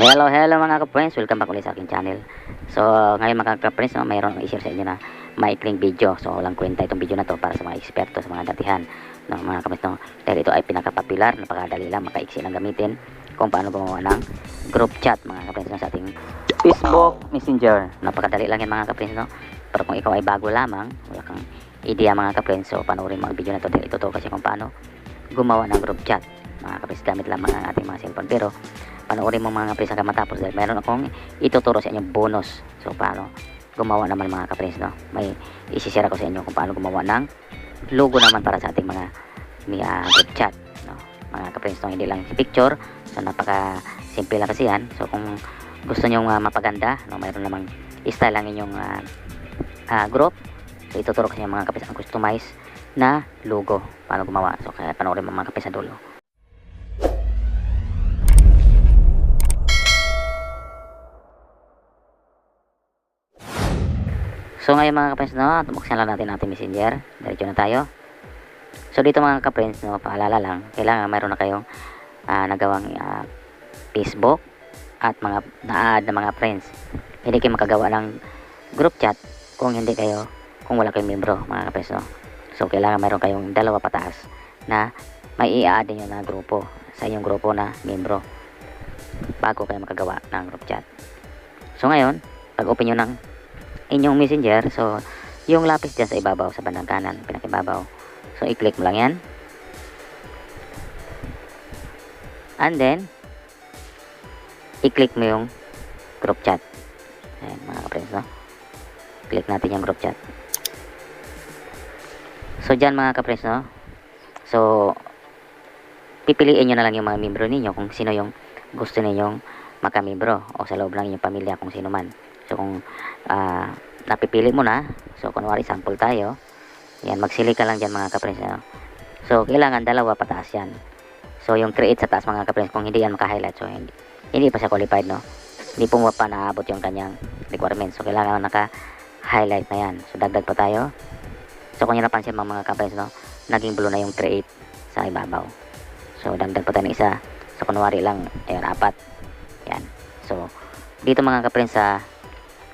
Hello, hello mga ka-friends. Welcome back ulit sa aking channel. So, ngayon mga ka-friends, no, mayroon i-share sa inyo na maikling video. So, walang kwenta itong video na to para sa mga eksperto, sa mga datihan. No, mga ka-friends, no, dahil ito ay pinaka-popular, napakadali lang, makaiksi lang gamitin kung paano gumawa ng group chat mga ka-friends no, sa ating Facebook Messenger. Napakadali lang yan mga ka-friends, no? Pero kung ikaw ay bago lamang, wala kang idea mga ka-friends, so panoorin mo ang video na to dahil ito to kasi kung paano gumawa ng group chat. Mga ka-friends, gamit lamang ang ating mga cellphone. Pero, panoorin mo mga kapres hanggang matapos dahil meron akong ituturo sa inyo bonus. So paano gumawa naman mga kapres no? May isishare ako sa inyo kung paano gumawa ng logo naman para sa ating mga mga group chat no? Mga kapres no? Hindi lang picture. So napaka simple lang kasi yan. So kung gusto nyo mapaganda no? Mayroon namang style lang inyong ah, ah, group. So ituturo ko sa inyo mga kapres ang customize na logo paano gumawa. So kaya panoorin mo mga kapres sa dulo So ngayon mga ka-friends no, buksan lang natin natin messenger. Diretso na tayo. So dito mga ka-friends no, paalala lang, kailangan mayroon na kayong ah, nagawang ah, Facebook at mga na-add na mga friends. Hindi kayo makagawa ng group chat kung hindi kayo, kung wala kayong membro mga ka-friends no. So kailangan mayroon kayong dalawa pataas na may i-add nyo na grupo sa inyong grupo na membro bago kayo makagawa ng group chat. So ngayon, pag open nyo ng inyong messenger. So yung lapis dyan sa ibabaw sa bandang kanan pinakibabaw. So i-click mo lang yan. And then i-click mo yung group chat. Ayan mga ka-friends no? Click natin yung group chat. So dyan mga ka-friends no? So pipiliin nyo na lang yung mga membro ninyo kung sino yung gusto ninyong makamembro o sa loob lang inyong pamilya kung sino man So kung ah, napipili mo na, so kunwari sample tayo, yan magsili ka lang dyan mga kapres. Ano? So kailangan dalawa pataas yan. So yung create sa taas mga kapres, kung hindi yan maka-highlight, so hindi, hindi pa siya qualified no. Hindi po pa naabot yung kanyang requirements. So kailangan naka-highlight na yan. So dagdag pa tayo. So kung yung napansin mga mga kapres no, naging blue na yung create sa ibabaw. So dagdag pa tayo ng isa. So kunwari lang, ayan, apat. Yan. So dito mga kapres sa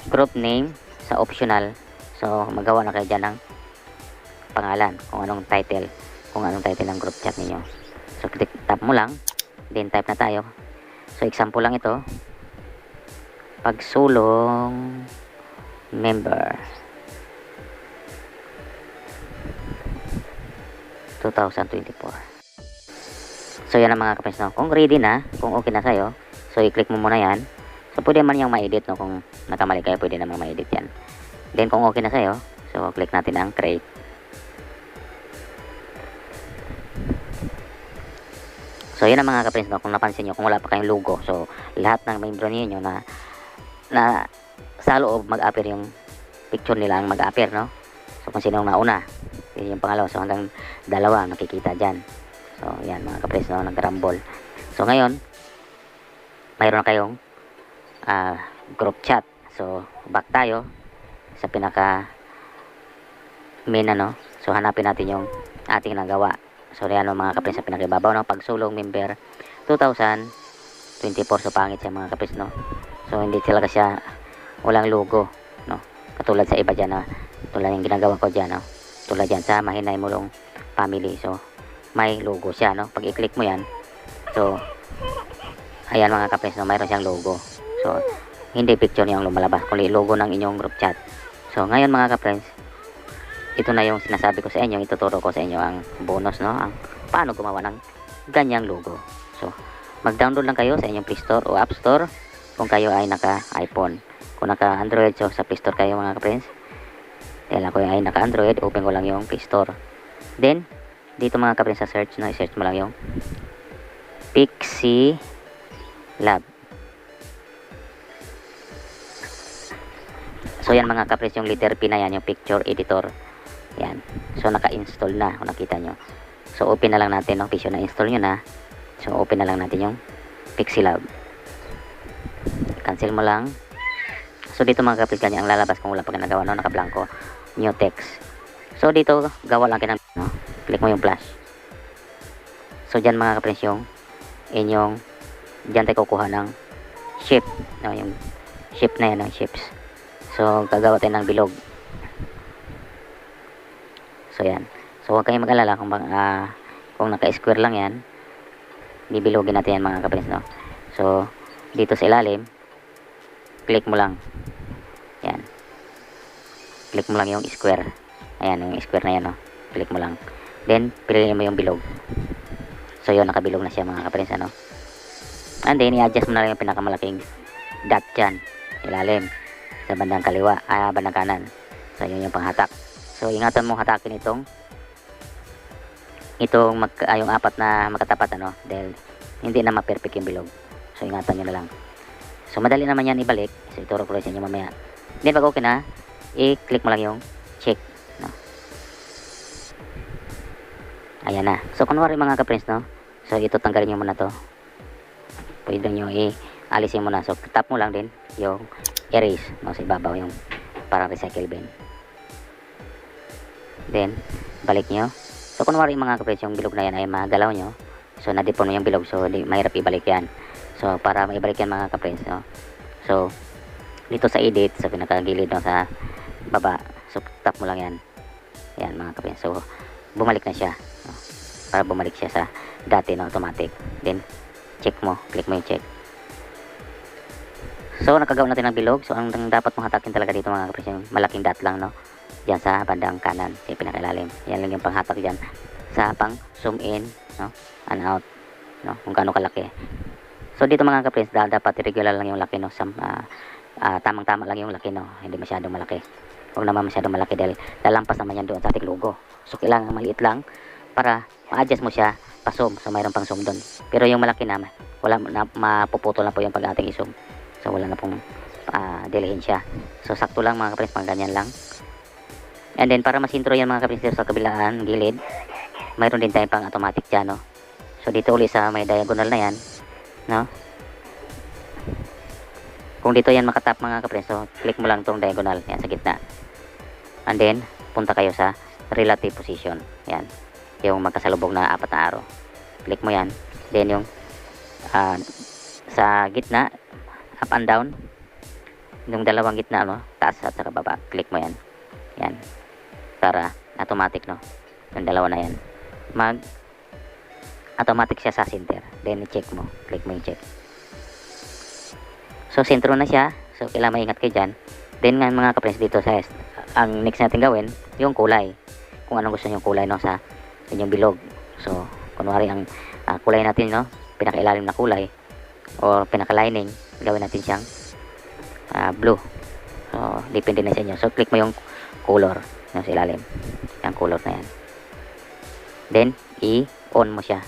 group name sa optional. So, magawa na kayo dyan ng pangalan, kung anong title, kung anong title ng group chat ninyo. So, click tap mo lang, then type na tayo. So, example lang ito. Pagsulong member 2024. So, yan ang mga kapens no. Kung ready na, kung okay na sa'yo, so, i-click mo muna yan. So, pwede man yung ma-edit, no? Kung nakamali kayo, pwede naman ma-edit yan. Then, kung okay na sa'yo, so, click natin ang create. So, yun ang mga kapins, no? Kung napansin nyo, kung wala pa kayong logo. So, lahat ng membro ninyo na, na sa loob mag-appear yung picture nila ang mag-appear, no? So, kung sino ang nauna, yun yung pangalawa. So, hanggang dalawa, nakikita dyan. So, yan mga kapres, no? Nag-rumble. So, ngayon, mayroon na kayong ah, group chat. So, back tayo sa pinaka main ano. So, hanapin natin yung ating nagawa. So, yan mga kapis sa pinakababaw no? Pagsulong member 2024. So, pangit siya mga kapis, no? So, hindi talaga siya walang logo, no? Katulad sa iba dyan, na tulad yung ginagawa ko dyan, no? Tulad yan sa Mahinay Mulong Family. So, may logo siya, no? Pag i-click mo yan, so, ayan mga kapis, no? Mayroon siyang logo. So, hindi picture yung lumalabas, kundi logo ng inyong group chat. So, ngayon mga ka-friends, ito na yung sinasabi ko sa inyo, ituturo ko sa inyo ang bonus, no? Ang paano gumawa ng ganyang logo. So, mag-download lang kayo sa inyong Play Store o App Store kung kayo ay naka-iPhone. Kung naka-Android, so sa Play Store kayo mga ka-friends. Dahil ako ay naka-Android, open ko lang yung Play Store. Then, dito mga ka-friends sa search, no? I-search mo lang yung Pixie Lab. So yan mga kapres yung letter P na yan, yung picture editor. Yan. So naka-install na kung nakita nyo. So open na lang natin, no? Pisyo na install nyo na. So open na lang natin yung Pixilab. Cancel mo lang. So dito mga kapres ganyan ang lalabas kung wala pa ginagawa, no? Naka-blanco. New text. So dito, gawa lang kayo ng, no? Click mo yung plus. So dyan mga kapres yung inyong, dyan tayo kukuha ng shape, no, yung shape na yan, no, shapes. So, gagawa tayo ng bilog. So, yan. So, huwag kayong mag-alala kung, ah, kung naka-square lang yan, bibilogin natin yan mga kapatid, no. So, dito sa ilalim, click mo lang. Yan. Click mo lang yung square. Ayan, yung square na yan, no. Click mo lang. Then, piliin mo yung bilog. So, yun, nakabilog na siya mga kapatid, ano. And then, i-adjust mo na lang yung pinakamalaking dot dyan. Ilalim. Sa bandang kaliwa, ah, bandang kanan. So, yun yung panghatak. So, ingatan mo hatakin itong itong mag, ah, yung apat na magkatapat, ano, dahil hindi na ma-perfect yung bilog. So, ingatan nyo na lang. So, madali naman yan ibalik. So, ituro ko sa inyo mamaya. Then, pag okay na, i-click mo lang yung check. No? Ayan na. So, kunwari mga ka-friends, no? So, ito tanggalin nyo muna to. Pwede nyo i-alisin mo na. So, tap mo lang din yung erase. No? Sa ibabaw yung parang recycle bin. Then, balik nyo. So, kunwari mga ka-friends, yung bilog na yan ay magalaw nyo. So, nadipon mo yung bilog. So, mahirap ibalik yan. So, para maibalik yan mga ka-friends, no? So, dito sa edit, sa pinakagilid no, sa baba. So, tap mo lang yan. Yan mga ka-friends. So, bumalik na siya. No? Para bumalik siya sa dati na automatic. Then, check mo. Click mo yung check. So, nakagawa natin ng bilog. So, ang, ang dapat mong hatakin talaga dito mga yung malaking dot lang, no? Diyan sa bandang kanan, sa pinakailalim. Yan lang yung panghatak dyan. Sa pang zoom in, no? And out, no? Kung gaano kalaki. So, dito mga da- dapat regular lang yung laki, no? Sa, ah, ah, tamang-tama lang yung laki, no? Hindi masyadong malaki. Huwag naman masyadong malaki dahil lalampas naman yan doon sa ating logo. So, kailangan maliit lang para ma-adjust mo siya pa-zoom. So, mayroon pang zoom doon. Pero yung malaki na, wala na, mapuputol na po yung pag ating i-zoom. So, wala na pong ah, dilihin siya. So, sakto lang mga kapres, mga ganyan lang. And then, para masintro yan mga kapres dito sa kabilaan, gilid, mayroon din tayong pang automatic dyan, no? So, dito ulit sa may diagonal na yan, no? Kung dito yan makatap mga kapres, so, click mo lang tong diagonal, yan sa gitna. And then, punta kayo sa relative position. Yan. Yung magkasalubog na apat na arrow. Click mo yan. Then yung ah, sa gitna, up and down. Yung dalawang gitna, no? Taas at saka baba. Click mo yan. Yan. Para automatic, no? Yung dalawa na yan. Mag automatic siya sa center. Then, check mo. Click mo yung check. So, sentro na siya. So, kailangan maingat kayo dyan. Then, nga mga kapres dito sa ang next natin gawin, yung kulay. Kung anong gusto nyo kulay, no? Sa inyong bilog. So, kunwari ang ah, kulay natin, no? Pinakailalim na kulay or pinaka-lining, gawin natin siyang ah, blue. So, depende na sa inyo. So, click mo yung color yung sa ilalim. Yung color na yan. Then, i-on mo siya.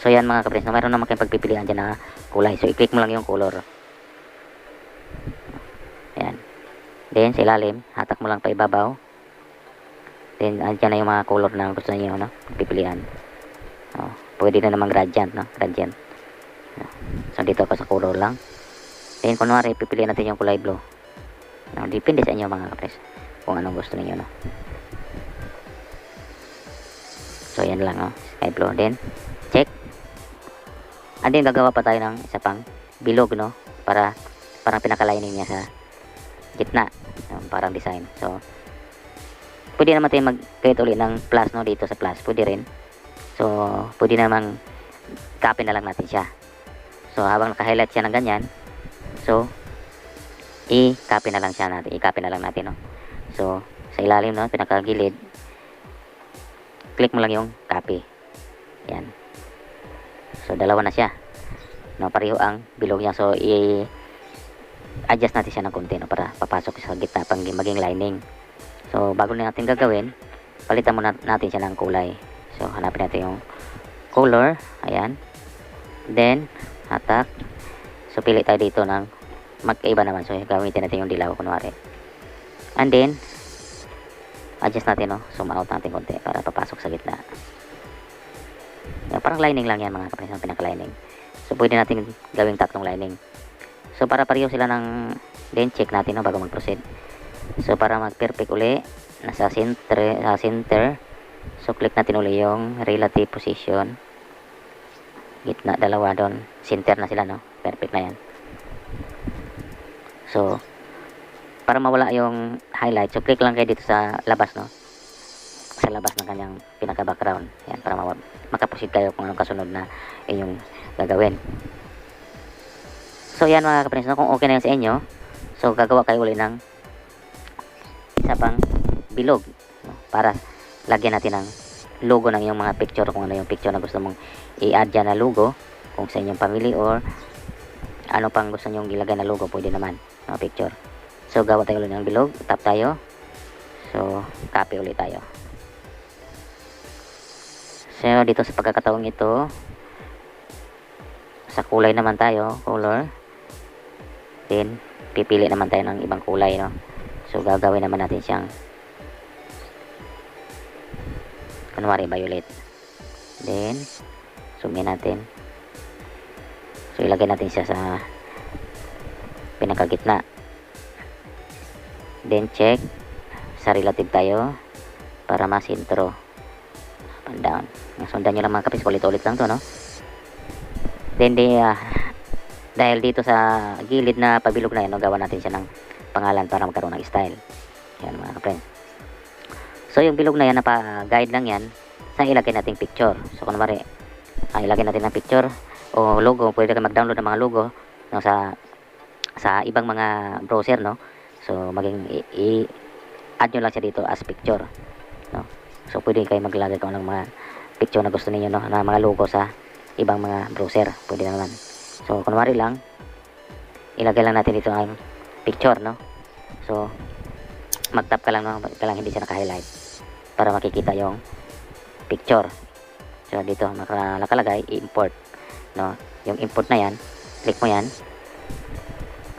So, yan mga kapres. No, mayroon naman kayong pagpipilian dyan na kulay. So, i-click mo lang yung color. Ayan. Then, sa ilalim, hatak mo lang pa ibabaw. Then, andyan na yung mga color na gusto niyo, no? Pipilian. Oh, pwede na naman gradient, no? Gradient. Oh. So, dito ako sa color lang. Then, kunwari, pipilian natin yung kulay blue. No, depende sa inyo mga kapres. Kung anong gusto niyo, no? So, yan lang, no? Sky blue. Then, check. And then, gagawa pa tayo ng isa pang bilog, no? Para, parang pinakalining niya sa gitna. Yung parang design. So, pwede naman tayo mag-create ulit ng plus, no? Dito sa plus. Pwede rin. So, pwede namang copy na lang natin siya. So, habang naka-highlight siya ng ganyan, so, i-copy na lang siya natin. I-copy na lang natin, no? So, sa ilalim, no? Pinakagilid, click mo lang yung copy. Yan. So, dalawa na siya. No, pareho ang bilog niya. So, i- adjust natin siya ng konti, no? Para papasok sa gitna pang maging lining. So, bago na natin gagawin, palitan muna natin siya ng kulay. So, hanapin natin yung color. Ayan. Then, hatak. So, pili tayo dito ng magkaiba naman. So, gamitin natin yung dilaw, kunwari. And then, adjust natin, no? Zoom out natin konti para papasok sa gitna. Yan, parang lining lang yan, mga kapatid, ng pinaka-lining. So, pwede natin gawing tatlong lining. So, para pareho sila ng, then check natin, no, bago mag-proceed. So, para mag-perfect uli, nasa center, sa center, so, click natin uli yung relative position. Gitna, dalawa doon. Center na sila, no? Perfect na yan. So, para mawala yung highlight, so click lang kayo dito sa labas, no? Sa labas ng kanyang pinaka-background. Yan, para makaproceed kayo kung anong kasunod na inyong gagawin. So, yan mga kapatid, no? kung okay na yan sa inyo, so gagawa kayo uli ng isa pang bilog no? para lagyan natin ng logo ng iyong mga picture kung ano yung picture na gusto mong i-add na logo kung sa inyong family or ano pang gusto nyong ilagay na logo pwede naman no, picture. So gawa tayo ulit ng bilog tap tayo. So copy ulit tayo. So dito sa pagkakataong ito sa kulay naman tayo color. Then pipili naman tayo ng ibang kulay no? So gagawin naman natin siyang kunwari violet. Then zoom in natin. So ilagay natin siya sa pinakagitna. Then check. Sa relative tayo para masintro up and down. Sundan nyo lang mga kapis. Ulit-ulit lang to no? Then di, ah, dahil dito sa gilid na pabilog na yun no, gawa natin siya ng pangalan para magkaroon ng style. Yan mga kapres So yung bilog na yan, napa-guide lang yan sa ilagay nating picture. So kunwari, ah, ilagay natin ng picture o logo, pwede ka mag-download ng mga logo no, sa sa ibang mga browser, no? So maging i- i- add nyo lang siya dito as picture, no? So pwede kayo maglagay kung anong mga picture na gusto niyo no, na mga logo sa ibang mga browser, pwede naman. So kunwari lang, ilagay lang natin dito ang picture, no? So mag-tap ka lang, no? Kailangan hindi siya naka-highlight para makikita yung picture. So dito naka, nakalagay import, no? Yung import na 'yan, click mo 'yan.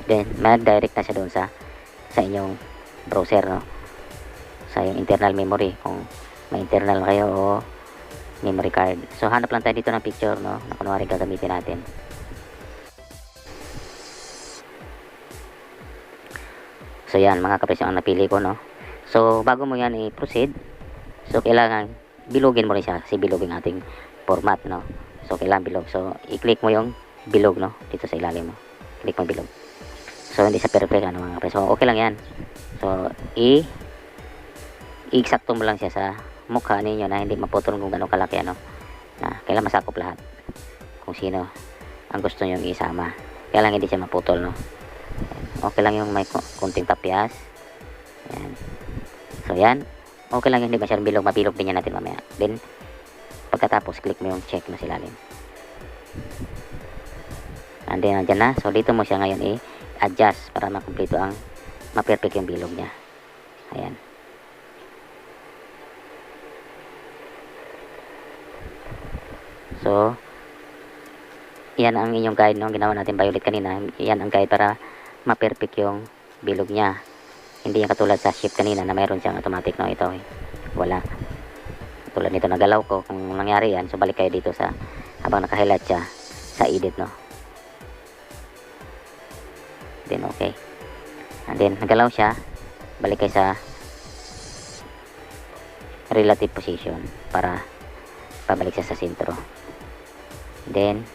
Then mag-direct na siya doon sa sa inyong browser, no? Sa yung internal memory kung may internal kayo o memory card. So hanap lang tayo dito ng picture, no? Na kunwari gagamitin natin. So yan mga kapres yung napili ko, no? So bago mo yan i-proceed, So, kailangan bilogin mo rin siya kasi bilogin ating format, no? So, kailangan bilog. So, i-click mo yung bilog, no? Dito sa ilalim mo. Click mo bilog. So, hindi sa perfect, ano mga kapre. So, okay lang yan. So, i i-eksakto mo lang siya sa mukha ninyo na hindi maputol kung gano'ng kalaki, ano? Na, kailangan masakop lahat. Kung sino ang gusto nyo isama. Kaya lang hindi siya maputol, no? Okay lang yung may ku- kunting tapyas. Yan. So, yan okay lang yun, hindi masyadong bilog, mabilog din yan natin mamaya. Then, pagkatapos, click mo yung check na silalim. And then, nandyan na. So, dito mo siya ngayon i-adjust para makumpleto ang ma-perfect yung bilog niya. Ayan. So, yan ang inyong guide, no? Ginawa natin violet kanina. Yan ang guide para ma-perfect yung bilog niya. Hindi yan katulad sa shift kanina na mayroon siyang automatic no ito eh. Wala. Tulad nito nagalaw ko kung nangyari yan so balik kayo dito sa habang naka-highlight siya sa edit no. Then okay. And then nagalaw siya balik kayo sa relative position para pabalik siya sa sentro. Then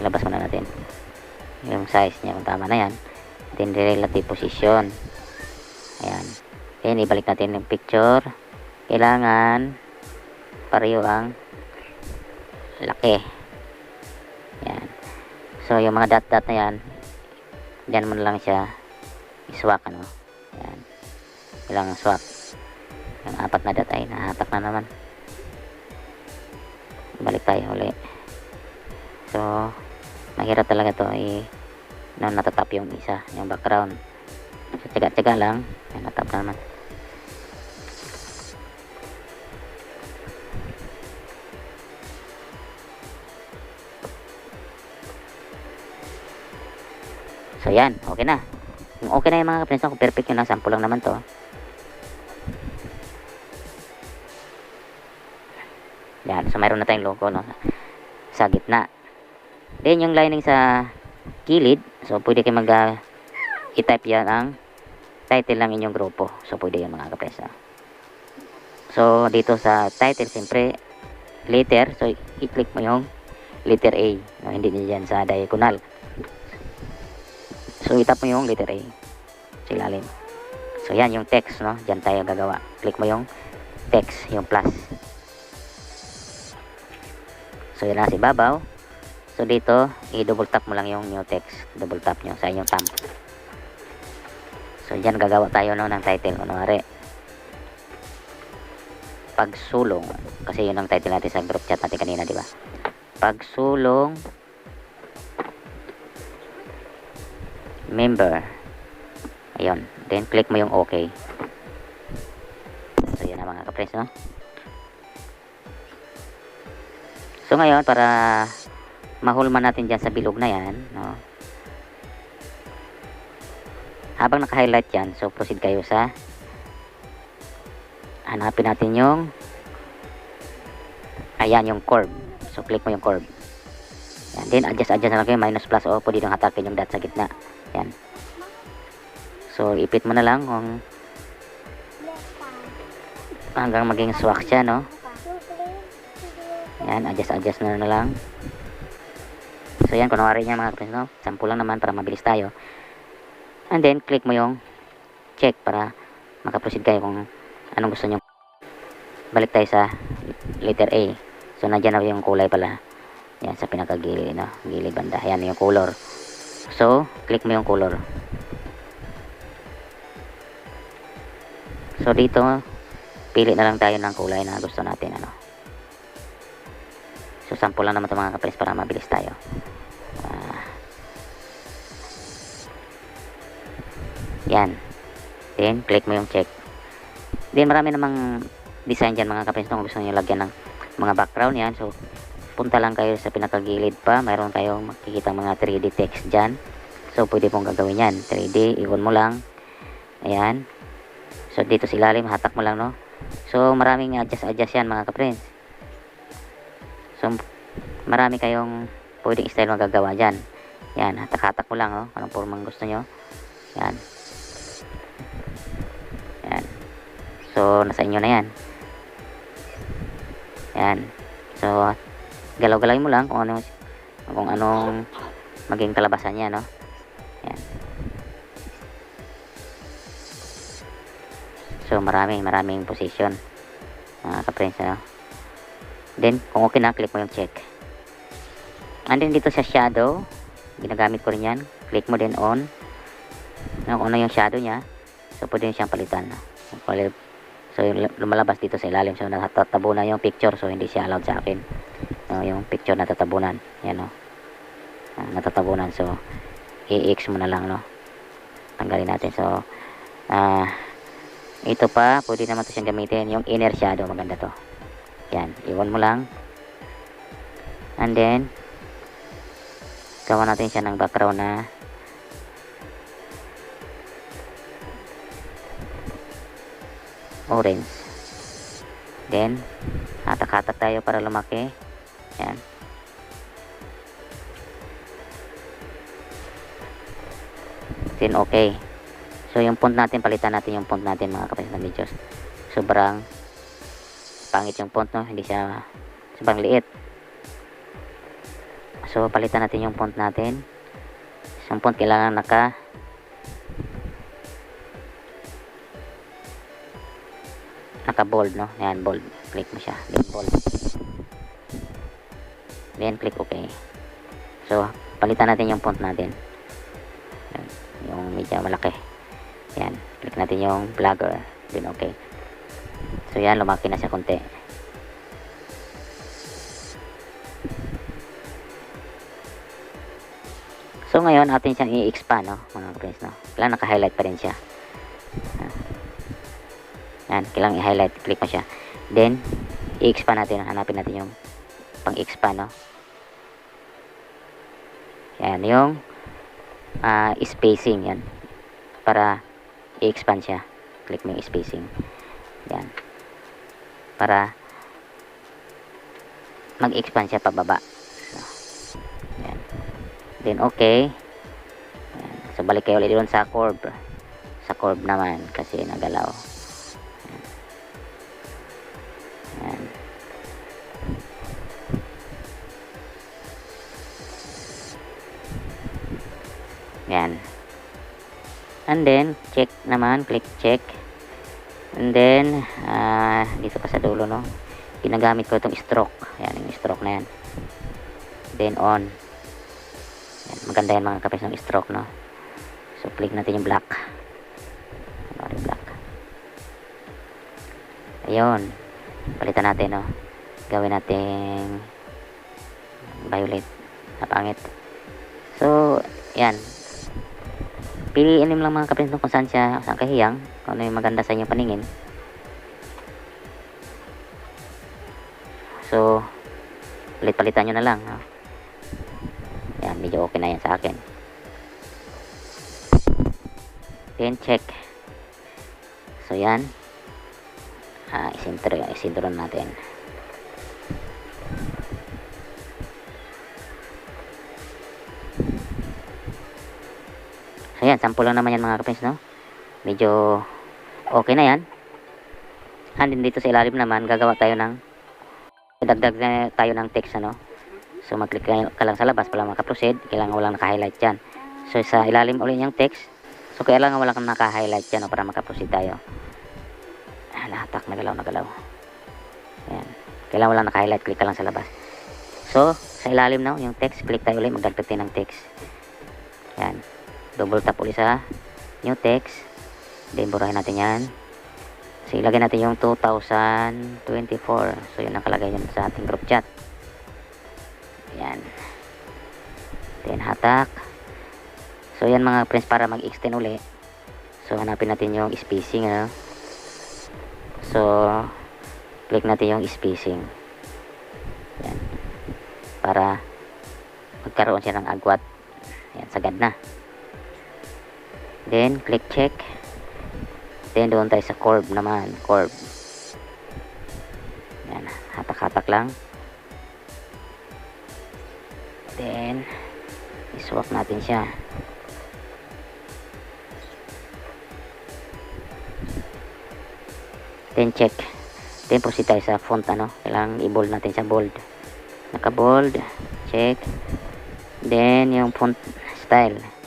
labas muna natin yung size niya kung tama na yan then relative position ayan. Then ibalik natin yung picture. Kailangan pareho ang laki. Yan so yung mga dot dot na yan dyan mo lang siya iswak ano? Yan kailangan swak. Yung apat na dot ay nahatak na naman. Balik tayo uli so mahirap talaga to i na natatap yung isa yung background. So tiga tiga lang. Ay natap na naman. So yan okay na. Kung okay na yung mga kapinsan kung perfect yun lang sample lang naman to. Yan so mayroon na tayong logo no sa gitna. Then yung lining sa kilid, so pwede kayo mag uh, i-type yan ang title ng inyong grupo. So pwede yan mga kapresa. So dito sa title, siyempre letter. So, i-click mo yung letter A. No, hindi niya dyan sa diagonal. So, itap mo yung letter A. Sa ilalim. So, yan yung text, no? Diyan tayo gagawa. Click mo yung text, yung plus. So, yan na si babaw. So, dito, i-double tap mo lang yung new text. Double tap nyo sa inyong thumb. So, dyan gagawa tayo no, ng title. Kunwari, pagsulong. Kasi yun ang title natin sa group chat natin kanina, di ba? Pagsulong member. Ayun. Then, click mo yung OK. So, yan na mga kapres, no? So, ngayon, para mahulman natin dyan sa bilog na yan, no? Habang naka-highlight yan, so proceed kayo sa hanapin natin yung ayan yung curve. So, click mo yung curve. Yan. Then, adjust, adjust na lang kayo. Minus, plus, o pwede nang hatakin yung dot sa gitna. Yan. So, ipit mo na lang kung hanggang maging swak siya, no? Yan, adjust, adjust na lang. So, yan, kunwari niya mga kapatid, no? Sample lang naman para mabilis tayo. And then, click mo yung check para makaproceed kayo kung anong gusto nyo. Balik tayo sa letter A. So, nandiyan na yung kulay pala. Yan, sa pinakagilid, no? Gilid banda. Yan, yung color. So, click mo yung color. So, dito, pili na lang tayo ng kulay na gusto natin, ano. So, sample lang naman ito mga kapres para mabilis tayo. Yan. Then, click mo yung check. Then, marami namang design dyan mga kapres kung gusto nyo lagyan ng mga background yan. So, punta lang kayo sa pinakagilid pa. Mayroon tayong makikita mga 3D text dyan. So, pwede pong gagawin yan. 3D, ikon mo lang. Ayan. So, dito sa ilalim, hatak mo lang, no? So, maraming adjust-adjust yan, mga kapres. So, marami kayong pwedeng style magagawa dyan. Yan, hatak-hatak mo lang, no? Anong formang gusto nyo. Yan. So, nasa inyo na yan. Yan. So, galaw-galawin mo lang kung ano kung anong maging kalabasan niya, no? Yan. So, maraming, maraming position. Mga ka-friends? Then, kung okay na, click mo yung check. And then, dito sa shadow, ginagamit ko rin yan. Click mo din on. Kung ano yung shadow niya. So, pwede siyang palitan. No? So, yung lumalabas dito sa ilalim. So, natatabunan yung picture. So, hindi siya allowed sa akin. No, yung picture natatabunan. Yan, no. Ah, natatabunan. So, i-X mo na lang, no. Tanggalin natin. So, ah, ito pa, pwede naman to siyang gamitin. Yung inner shadow, maganda to. Yan, iwan mo lang. And then, gawa natin siya ng background na orange. Then, hatak-hatak tayo para lumaki. Yan. Then, okay. So, yung font natin, palitan natin yung font natin mga kapatid na videos. Sobrang pangit yung font, no? Hindi siya, sobrang liit. So, palitan natin yung font natin. Yung font kailangan naka naka bold, no? Ayan, bold. Click mo siya. Then, bold. Then, click OK. So, palitan natin yung font natin. Ayan, yung medyo malaki. Yan. Click natin yung vlogger. Then, okay. So, yan. Lumaki na siya konti. So, ngayon, atin siyang i-expand, no? Mga friends, no? Kailangan naka-highlight pa rin siya. Yan. Kailangan i-highlight. Click mo siya. Then, i-expand natin. Hanapin natin yung pang-expand, no? Yan. Yung uh, spacing, yan. Para i-expand siya. Click mo yung spacing. Yan. Para mag-expand siya pababa. Yan. Then, okay. Yan. So, balik kayo ulit doon sa curve. Sa curve naman kasi nagalaw. Yan. And then, check naman, click check. And then, ah, dito pa sa dulo, no? Ginagamit ko itong stroke. Yan, yung stroke na yan. Then, on. Yan, maganda yan mga kapis ng stroke, no? So, click natin yung black. Ano yung black? Ayun. Palitan natin, no? Gawin natin violet. Napangit. So, yan. Piliin nyo lang mga kapis kung saan siya, saan kahiyang. Kung ano yung maganda sa inyong paningin. So, palit-palitan nyo na lang. No? Yan, medyo okay na yan sa akin. Then, check. So, yan. Ah, isintro, isintro natin. So, yan. Sample lang naman yan mga kapins, no? Medyo okay na yan. And dito sa ilalim naman, gagawa tayo ng dagdag na tayo ng text, ano? So, mag-click ka lang sa labas para makaproceed. Kailangan walang naka-highlight dyan. So, sa ilalim ulit yung text. So, kailangan wala kang naka-highlight dyan no, para makaproceed tayo. Ah, nahatak, nagalaw, nagalaw. Ayan. Kailangan wala naka-highlight. Click ka lang sa labas. So, sa ilalim na yung text, click tayo ulit. Magdagdag tayo ng text. Ayan. Double tap ulit sa new text. Then, burahin natin yan. So, ilagay natin yung 2024. So, yun ang kalagay yun sa ating group chat. Yan. Then, hatak. So, yan mga friends para mag-extend uli. So, hanapin natin yung spacing. Ano? So, click natin yung spacing. Yan. Para magkaroon siya ng agwat. Yan, sagad na. Then, click check. Then, doon tayo sa curve naman. Curve. Yan. Hatak-hatak lang. Then, iswap natin siya. Then, check. Then, proceed tayo sa font, ano. Kailangan i-bold natin sa bold. Naka-bold. Check. Then, yung font style.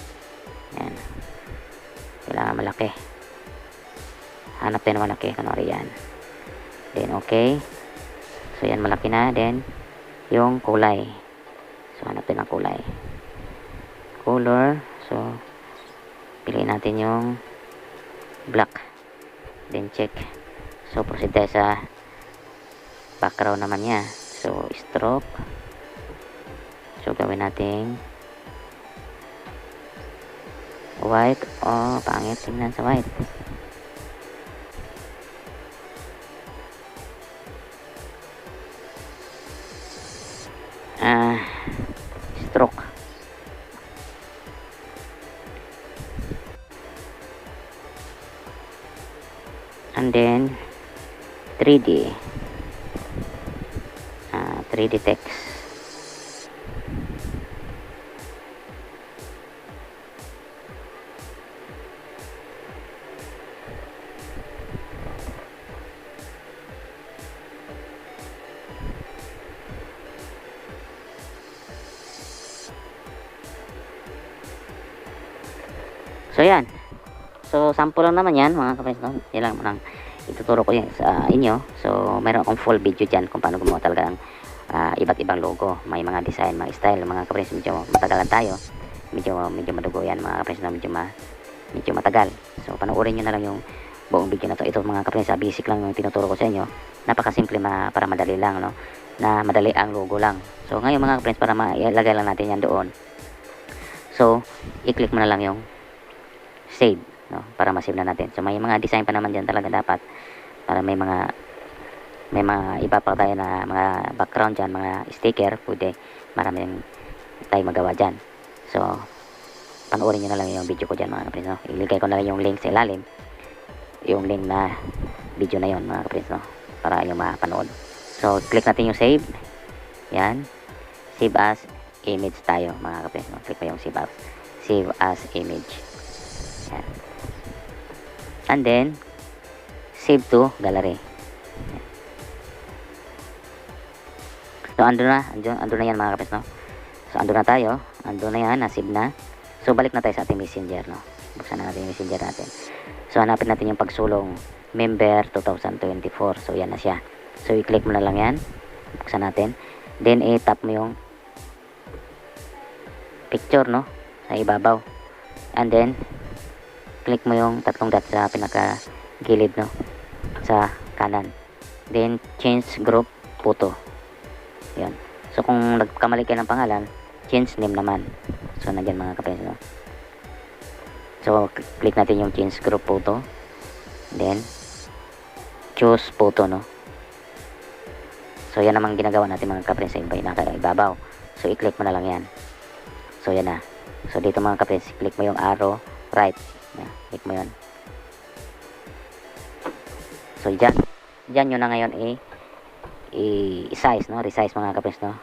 Hanap tayo ng malaki. Kunwari yan. Then, okay. So, yan malaki na. Then, yung kulay. So, hanap tayo ng kulay. Color. So, piliin natin yung black. Then, check. So, proceed tayo sa background naman niya. So, stroke. So, gawin natin white. Oh, pangit. Tingnan sa white. 3D. Ah, 3D text. So yan. So sample lang naman yan mga kapatid. No? Yan lang ituturo ko yan sa inyo. So meron akong full video dyan kung paano gumawa talaga ng ah, iba't ibang logo. May mga design, mga style. Mga kapatid medyo matagalan tayo. Medyo medyo madugo yan mga kapatid. No? Medyo, ma, medyo matagal. So panoorin nyo na lang yung buong video na to. Ito mga kapatid sa basic lang yung tinuturo ko sa inyo. Napakasimple ma, para madali lang. No? Na madali ang logo lang. So ngayon mga kapatid para mailagay lang natin yan doon. So i-click mo na lang yung save no para ma-save na natin. So may mga design pa naman diyan talaga dapat para may mga may mga iba pa tayo na mga background diyan mga sticker pwede maraming tayo magawa diyan so panoorin niyo na lang yung video ko diyan mga kapatid no. Iligay ko na lang yung link sa ilalim yung link na video na yon mga kapatid no para yung mapanood. So click natin yung save. Yan. Save as image tayo mga kapatid no. Click mo yung save as save as image. Yan. And then, save to gallery. So, ando na. Ando, ando na yan mga kapes, no? So, ando na tayo. Ando na yan. Na-save na. So, balik na tayo sa ating messenger, no? Buksan na natin yung messenger natin. So, hanapin natin yung pagsulong member 2024. So, yan na siya. So, i-click mo na lang yan. Buksan natin. Then, i-tap mo yung picture, no? Sa ibabaw. And then, click mo yung tatlong dot sa pinaka gilid, no? Sa kanan. Then, change group photo. Yan. So, kung nagkamali kayo ng pangalan, change name naman. So, nandyan mga kapres, no? So, click natin yung change group photo. Then, choose photo, no? So, yan namang ginagawa natin mga kapres sa ibabaw. So, i-click mo na lang yan. So, yan na. So, dito mga kapres, click mo yung arrow, right. Yan, click mo yan. So, dyan. Dyan yun na ngayon i i-size, no? Resize mga kapres, no?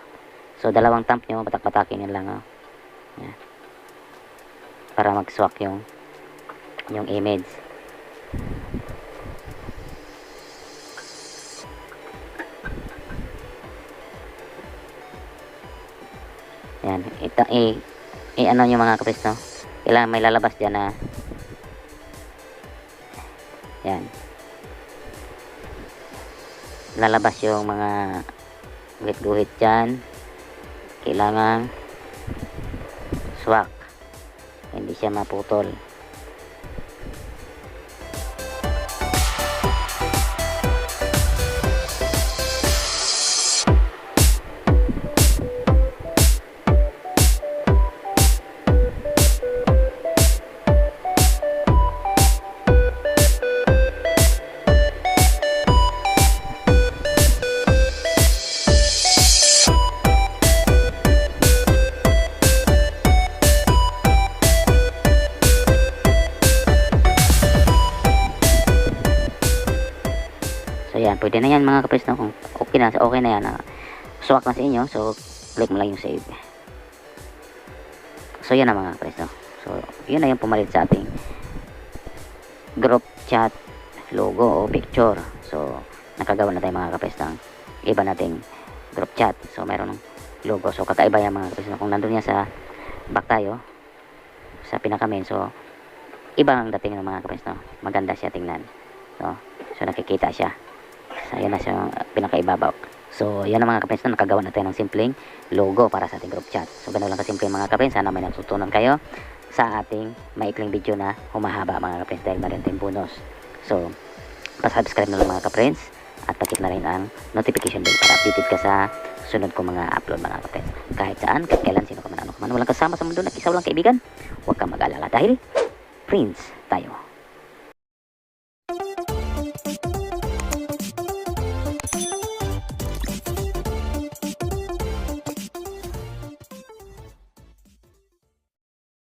So, dalawang thumb nyo, batak-batakin yun lang, no? Yan. Para mag-swak yung yung image. Yan. Ito, i, i ano nyo mga kapres, no? Kailangan may lalabas dyan na Lalabas yung mga guhit-guhit dyan. Kailangan swak. Hindi siya maputol. Mga kapres no? Kung okay na, okay na yan. ah. swak na sa inyo, so click mo lang yung save. So yan na mga kapres no? So yun na yung pumalit sa ating group chat logo o picture. So nakagawa na tayo mga kapres ng iba nating group chat. So meron ng logo. So kakaiba yan mga kapres no? Kung nandun yan sa back tayo, sa pinaka main, so iba ang dating ng mga kapres no? Maganda siya tingnan. So, so nakikita siya. Ayan na siya pinakaibabaw. So, yan ang mga kapins na nakagawa na tayo ng simpleng logo para sa ating group chat. So, ganun lang kasimple mga kapins. Sana may natutunan kayo sa ating maikling video na humahaba mga kapins dahil meron tayong bonus. So, pa-subscribe na lang mga kapins at pa-check na rin ang notification bell para updated ka sa sunod ko mga upload mga kapins. Kahit saan, kahit kailan, sino ka man, ano ka man, walang kasama sa mundo na isaw lang kaibigan, huwag kang mag-alala dahil friends tayo.